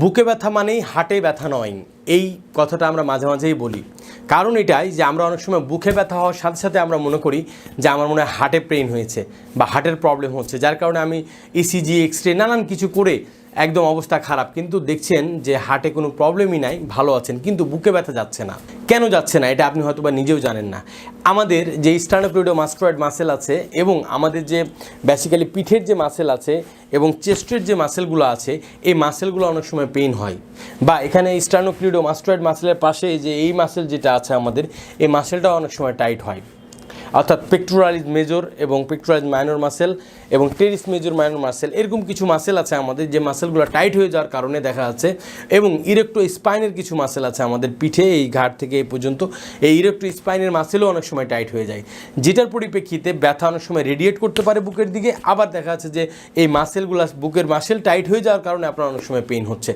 বুকে ব্যথা মানেই হাটে ব্যথা নয়। এই কথাটা আমরা মাঝে মাঝেই বলি। কারণ এটাই যে আমরা অনেক সময় বুকে ব্যথা হওয়ার সাথে সাথে আমরা মনে করি যে আমার মনে হয় হার্টে পেইন হয়েছে বা হার্টের প্রবলেম হচ্ছে, যার কারণে আমি ইসিজি এক্স রে নানান কিছু করে একদম অবস্থা খারাপ। কিন্তু দেখছেন যে হার্টে কোনো প্রবলেমই নাই, ভালো আছেন, কিন্তু বুকে ব্যথা যাচ্ছে না। কেন যাচ্ছে না? এটা আপনি হয়তো বা নিজেও জানেন না। আমাদের যে স্টার্নোক্লোইডো মাস্ট্রয়েড মাসেল আছে এবং আমাদের যে বেসিক্যালি পিঠের যে মাসেল আছে এবং চেস্টের যে মাসেলগুলো আছে, এই মাসেলগুলো অনেক সময় পেইন হয়। বা এখানে স্টার্নোক্লিডো মাস্ট্রয়েড মাসেলের পাশে যে এই মাসেল যেটা আছে আমাদের, এই মাসেলটাও অনেক সময় টাইট হয়। অর্থাৎ পেক্টোরালিজ মেজর এবং পেক্টোরালিজ মাইনর মাসেল এবং টেরিস মেজর মাইনর মাসেল এরকম কিছু মাসেল আছে আমাদের যে মাসেলগুলো টাইট হয়ে যাওয়ার কারণে দেখা যাচ্ছে এবং ইরেক্টো স্পাইনের কিছু মাসেল আছে আমাদের পিঠে, এই ঘাট থেকে এই পর্যন্ত, এই ইরেক্টো স্পাইনের মাসেলও অনেক সময় টাইট হয়ে যায়। যেটার পরিপ্রেক্ষিতে ব্যথা অনেক সময় রেডিয়েট করতে পারে বুকের দিকে, আবার দেখা যাচ্ছে যে এই মাসেলগুলো বুকের মাসেল টাইট হয়ে যাওয়ার কারণে আপনার অনেক সময় পেইন হচ্ছে।